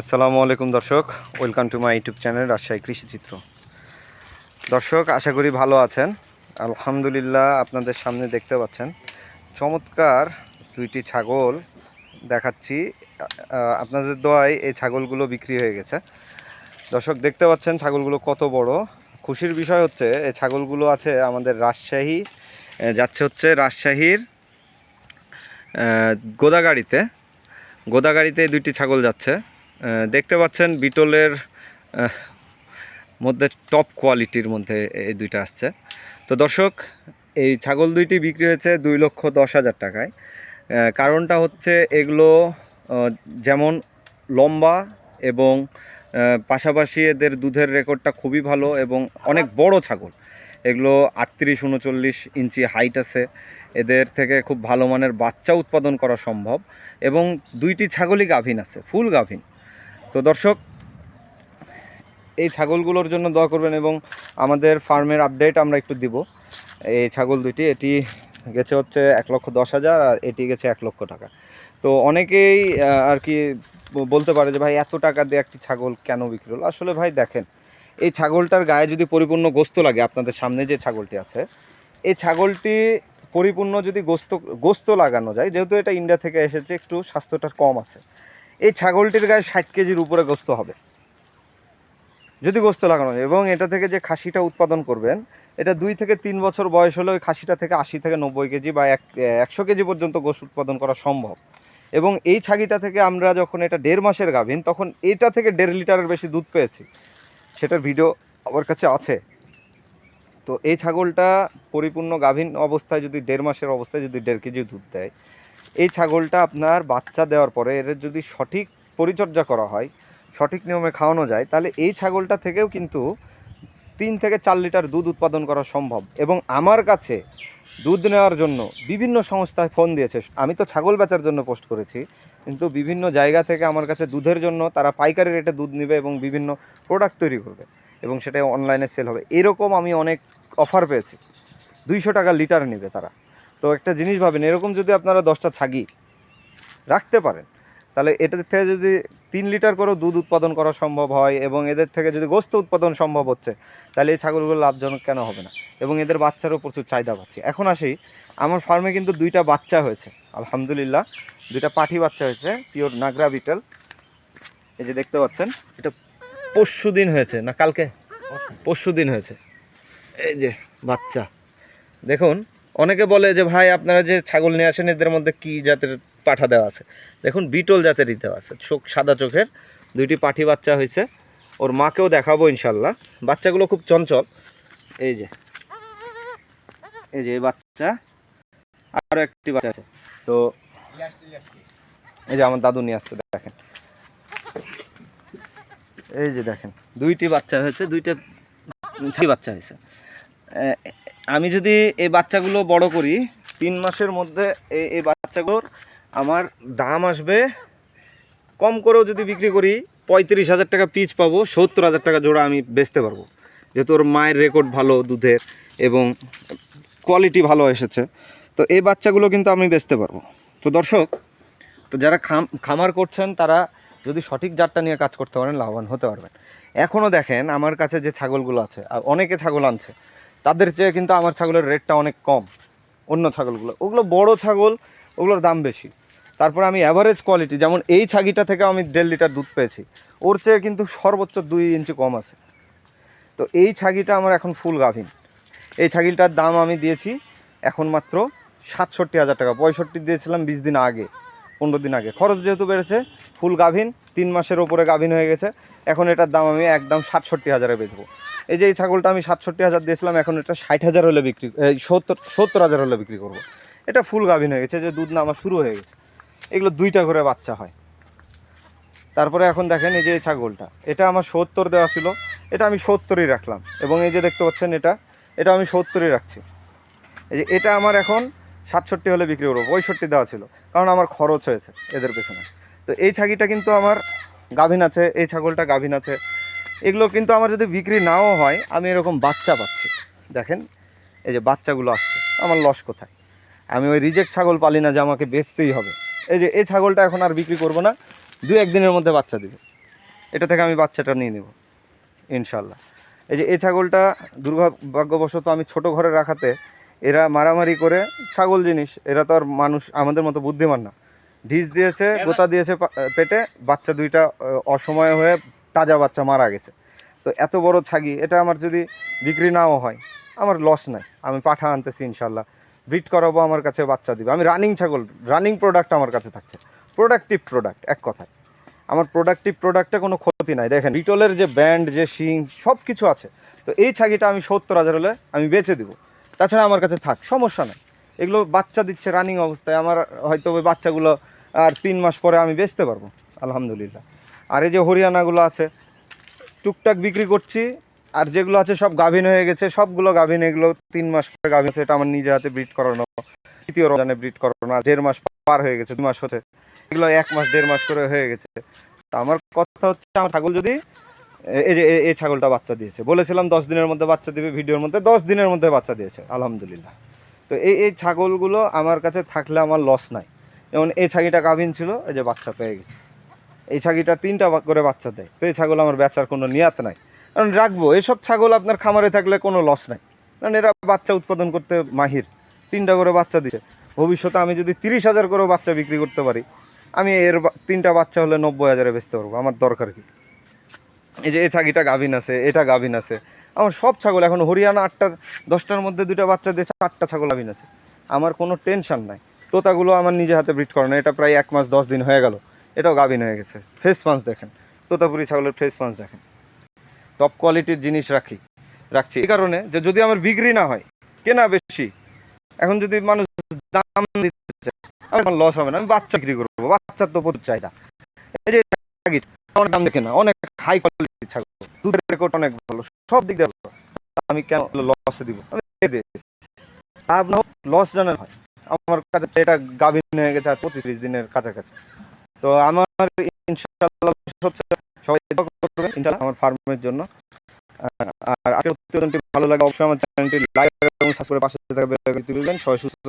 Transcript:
আসসালামু আলাইকুম দর্শক, welcome to my YouTube channel Rajshahi Krishichitra দর্শক, আশা করি ভালো আছেন। আলহামদুলিল্লাহ আপনাদের সামনে দেখতে পাচ্ছেন, চমৎকার দুইটি ছাগল দেখাচ্ছি। আপনাদের দোয়ায় এই ছাগলগুলো বিক্রি হয়ে গেছে। দর্শক, দেখতে পাচ্ছেন ছাগলগুলো কত বড়। খুশির বিষয় হচ্ছে, এই ছাগলগুলো আছে আমাদের রাজশাহী যাচ্ছে হচ্ছে রাজশাহীর গোদাগাড়িতে। গোদাগাড়িতে দুইটি ছাগল যাচ্ছে। দেখতে পাচ্ছেন বিটলের মধ্যে টপ কোয়ালিটির মধ্যে এই দুইটা আসছে। তো দর্শক, এই ছাগল দুইটি বিক্রি হয়েছে দুই লক্ষ দশ হাজার টাকায়। কারণটা হচ্ছে এগুলো যেমন লম্বা এবং পাশাপাশি এদের দুধের রেকর্ডটা খুবই ভালো এবং অনেক বড় ছাগল। এগুলো আটত্রিশ, উনচল্লিশ ইঞ্চি হাইট আছে। এদের থেকে খুব ভালো মানের বাচ্চা উৎপাদন করা সম্ভব। এবং দুইটি ছাগলই গাভিন আছে, ফুল গাভিন। তো দর্শক, এই ছাগলগুলোর জন্য দোয়া করবেন এবং আমাদের ফার্মের আপডেট আমরা একটু দিব। এই ছাগল দুইটি, এটি গেছে হচ্ছে এক লক্ষ দশ হাজার আর এটি গেছে এক লক্ষ টাকা। তো অনেকেই আর কি বলতে পারে যে, ভাই, এত টাকা দিয়ে একটি ছাগল কেন বিক্রি হলো? আসলে ভাই, দেখেন এই ছাগলটার গায়ে যদি পরিপূর্ণ গোস্ত লাগে, আপনাদের সামনে যে ছাগলটি আছে, এই ছাগলটি পরিপূর্ণ যদি গোস্ত গোস্ত লাগানো যায়, যেহেতু এটা ইন্ডিয়া থেকে এসেছে, একটু স্বাস্থ্যটা কম আছে, এই ছাগলটির গায়ে ষাট কেজির উপরে গোস্ত হবে। যদি গোস্ত লাগানো যায়, এবং এটা থেকে যে খাসিটা উৎপাদন করবেন, এটা দুই থেকে তিন বছর বয়স হলে ওই খাসিটা থেকে আশি থেকে নব্বই কেজি বা এক, একশো কেজি পর্যন্ত গোস্ত উৎপাদন করা সম্ভব। এবং এই ছাগিটা থেকে আমরা যখন এটা দেড় মাসের গাভিন, তখন এটা থেকে দেড় লিটারের বেশি দুধ পেয়েছি। সেটার ভিডিও আমার কাছে আছে। তো এই ছাগলটা পরিপূর্ণ গাভীন অবস্থায় যদি দেড় মাসের অবস্থায় যদি দেড় কেজি দুধ দেয়, এই ছাগলটা আপনার বাচ্চা দেওয়ার পরে এর যদি সঠিক পরিচর্যা করা হয়, সঠিক নিয়মে খাওয়ানো যায়, তাহলে এই ছাগলটা থেকেও কিন্তু তিন থেকে চার লিটার দুধ উৎপাদন করা সম্ভব। এবং আমার কাছে দুধ নেওয়ার জন্য বিভিন্ন সংস্থায় ফোন দিয়েছে। আমি তো ছাগল বেচার জন্য পোস্ট করেছি। কিন্তু বিভিন্ন জায়গা থেকে আমার কাছে দুধের জন্য তারা পাইকারি রেটে দুধ নেবে এবং বিভিন্ন প্রোডাক্ট তৈরি করবে এবং সেটা অনলাইনে সেল হবে। এরকম আমি অনেক অফার পেয়েছি। দুইশো টাকা লিটার নেবে তারা। তো একটা জিনিস ভাবেন, এরকম যদি আপনারা দশটা ছাগি রাখতে পারেন, তাহলে এটার থেকে যদি তিন লিটার করেও দুধ উৎপাদন করা সম্ভব হয় এবং এদের থেকে যদি গোস্ত উৎপাদন সম্ভব হচ্ছে, তাহলে এই ছাগলগুলো লাভজনক কেন হবে না? এবং এদের বাচ্চারও প্রচুর চাহিদা পাচ্ছি। এখন আসি, আমার ফার্মে কিন্তু দুইটা বাচ্চা হয়েছে, আলহামদুলিল্লাহ। দুইটা পাঠি বাচ্চা হয়েছে, পিওর নাগরা বিটল। এই যে দেখতে পাচ্ছেন, এটা পরশু দিন হয়েছে, না কালকে? পরশু দিন হয়েছে। এই যে বাচ্চা। দেখুন, অনেকে বলে যে, ভাই, আপনারা যে ছাগল নিয়ে আসেন, এদের মধ্যে কি জাতের পাঠা দেওয়া আছে? দেখুন, বিটল জাতেরই দেওয়া আছে। চোখ, সাদা চোখের দুইটি পাঠি বাচ্চা হয়েছে। ওর মাকেও দেখাবো ইনশাল্লাহ বাচ্চাগুলো খুব চঞ্চল। এই যে। এই যে বাচ্চা। আরও একটি বাচ্চা আছে। তো এই যে আমার দাদু নিয়ে আসছে, দেখেন। এই যে দেখেন, দুইটি বাচ্চা হয়েছে, দুইটা ছাগি বাচ্চা হয়েছে। আমি যদি এই বাচ্চাগুলো বড় করি, তিন মাসের মধ্যে এই এই বাচ্চাগুলোর আমার দাম আসবে, কম করেও যদি বিক্রি করি, পঁয়ত্রিশ হাজার টাকা পিস পাবো, সত্তর হাজার টাকা জোড়া আমি বেচতে পারব। যেহেতু ওর মায়ের রেকর্ড ভালো দুধের এবং কোয়ালিটি ভালো এসেছে, তো এই বাচ্চাগুলো কিন্তু আমি বেচতে পারব। তো দর্শক, তো যারা খাম, খামার করছেন, তারা যদি সঠিক জাতটা নিয়ে কাজ করতে পারেন, লাভবান হতে পারবেন। এখনও দেখেন, আমার কাছে যে ছাগলগুলো আছে অনেকে ছাগল আনছে, তাদের চেয়ে কিন্তু আমার ছাগলের রেটটা অনেক কম, অন্য ছাগলগুলো। ওগুলো বড় ছাগল, ওগুলোর দাম বেশি। তারপর আমি অ্যাভারেজ কোয়ালিটি যেমন এই ছাগিটা থেকে আমি দেড় লিটার দুধ পেয়েছি, ওর চেয়ে কিন্তু সর্বোচ্চ দুই ইঞ্চি কম আছে। তো এই ছাগিটা আমার এখন ফুল গাভিন। এই ছাগিলটার দাম আমি দিয়েছি এখন মাত্র সাতষট্টি হাজার টাকা। পঁয়ষট্টি দিয়েছিলাম বিশ দিন আগে, পনেরো দিন আগে। খরচ যেহেতু বেড়েছে, ফুল গাভিন, তিন মাসের ওপরে গাভিন হয়ে গেছে। এখন এটার দাম আমি একদম সাতষট্টি হাজারে বেচবো। এই যে এই ছাগলটা আমি সাতষট্টি হাজার দিয়েছিলাম, এখন এটা ষাট হাজার হলে বিক্রি সত্তর সত্তর হাজার হলে বিক্রি করব। এটা ফুল গাভিন হয়ে গেছে যে দুধ নামা শুরু হয়ে গেছে। এগুলো দুইটা করে বাচ্চা হয়। তারপরে এখন দেখেন এই যে এই ছাগলটা, এটা আমার সত্তর দেওয়া ছিল, এটা আমি সত্তরই রাখলাম। এবং এই যে দেখতে পাচ্ছেন এটা এটা আমি সত্তরই রাখছি। এই যে এটা আমার এখন সাতষট্টি হলে বিক্রি করব, পঁয়ষট্টি দেওয়া ছিল, কারণ আমার খরচ হয়েছে এদের পেছনে। তো এই ছাগিটা কিন্তু আমার গাভিন আছে, এই ছাগলটা গাভিন আছে। এগুলো কিন্তু আমার যদি বিক্রি নাও হয়, আমি এরকম বাচ্চা পাচ্ছি। দেখেন, এই যে বাচ্চাগুলো আসছে, আমার লস কোথায়? আমি ওই রিজেক্ট ছাগল পালি না যে আমাকে বেচতেই হবে। এই যে এই ছাগলটা এখন আর বিক্রি করব না, দু একদিনের মধ্যে বাচ্চা দিবে। এটা থেকে আমি বাচ্চাটা নিয়ে নেব, ইনশাল্লাহ। এই যে এই ছাগলটা দুর্ভাগ্যবশত আমি ছোট ঘরে রাখাতে এরা মারামারি করে ছাগল জিনিস এরা তো আর মানুষ আমাদের মতো বুদ্ধিমান না। ঢিস দিয়েছে গোতা দিয়েছে পেটে বাচ্চা দুইটা অসময়ে হয়ে তাজা বাচ্চা মারা গেছে। তো এত বড় ছাগি এটা আমার যদি বিক্রি নাও হয় আমার লস নাই। আমি পাঠা আনতেছি ইনশাল্লাহ ব্রিড করাবো আমার কাছে বাচ্চা দিবে। আমি রানিং ছাগল রানিং প্রোডাক্ট আমার কাছে থাকছে। প্রোডাক্টিভ প্রোডাক্ট এক কথায়। আমার প্রোডাক্টিভ প্রোডাক্টে কোনো ক্ষতি নাই। দেখেন রিটলের যে ব্যান্ড যে শিং সব কিছু আছে। তো এই ছাগিটা আমি সত্তর হাজার হলে আমি বেচে দিব। তাছাড়া আমার কাছে থাক, সমস্যা নাই। এগুলো বাচ্চা দিচ্ছে রানিং অবস্থায়, আমার হয়তো ওই বাচ্চাগুলো আর তিন মাস পরে আমি বেচতে পারব, আলহামদুলিল্লাহ। আর এই যে হরিয়ানাগুলো আছে, টুকটাক বিক্রি করছি, আর যেগুলো আছে সব গাভিন হয়ে গেছে, সবগুলো গাভিন, এগুলো তিন মাস পরে গাভিন সেটা আমার নিজে হাতে ব্রিড করানো। তৃতীয় রমজানে ব্রিড করানো, আর দেড় মাস পার হয়ে গেছে, দু মাস হতে এগুলো এক মাস, দেড় মাস করে হয়ে গেছে। তা আমার কথা হচ্ছে, আমার ছাগল যদি এই যে এই ছাগলটা বাচ্চা দিয়েছে। বলেছিলাম দশ দিনের মধ্যে বাচ্চা দিবে, ভিডিওর মধ্যে দশ দিনের মধ্যে বাচ্চা দিয়েছে, আলহামদুলিল্লাহ। তো এই এই ছাগলগুলো আমার কাছে থাকলে আমার লস নাই। যেমন এই ছাগিটা গাভিন ছিল, এই যে বাচ্চা পেয়ে গেছে। এই ছাগিটা তিনটা করে বাচ্চা দেয়। তো এই ছাগল আমার বেচার কোনো নিয়াত নাই। কারণ রাখব এইসব ছাগল আপনার খামারে থাকলে কোনো লস নাই। কারণ এরা বাচ্চা উৎপাদন করতে মাহির। তিনটা করে বাচ্চা দিচ্ছে ভবিষ্যতে আমি যদি তিরিশ হাজার করেও বাচ্চা বিক্রি করতে পারি, আমি এর তিনটা বাচ্চা হলে নব্বই হাজারে বেচতে পারব। আমার দরকার কি? এই যে এই ছাগিটা গাভিন আছে, এটা গাভিন আছে। আমার সব ছাগল, এখন হরিয়ানা আটটা, দশটার মধ্যে দুটো বাচ্চা দিয়েছে, আটটা ছাগল গাভিন আছে। আমার কোনো টেনশন নাই। তোতাগুলো আমার নিজে হাতে ব্রিড করানো এটা প্রায় এক মাস, দশ দিন হয়ে গেল। এটাও গাভিন হয়ে গেছে। ফেস পাঞ্চ দেখেন। তোতাপুরি ছাগলের ফেস পাঞ্চ দেখেন। টপ কোয়ালিটির জিনিস রাখি, রাখছি। এই কারণে যে, যদি আমার বিক্রি না হয়, কেনা বেশি, এখন যদি মানুষ দাম দিতে চায়, আমার লস হবে না, আমি বাচ্চা বিক্রি করব, বাচ্চার তো প্রচুর চাহিদা। এই যে অনেক দাম দেখে না, অনেক হাই কোয়ালিটির ছাগল। দুধের রেকর্ড অনেক ভালো, সব দিক ভালো। আমি কেন লসে দিব? আমি না লস না হয়। আমার কাছে এটা গাভিন হয়ে গেছে আর পঁচিশ ত্রিশ দিনের কাছাকাছি। তো আমার ইনশাল্লাহ সবাই করবেন ইনশাল্লাহ আমার ফার্মের জন্য। আর আজকের প্রতিবেদনটি ভালো লাগে অবশ্যই আমার চ্যানেলটি লাইক এবং সাবস্ক্রাইব করে পাশে থাকবে সবাই সুস্থ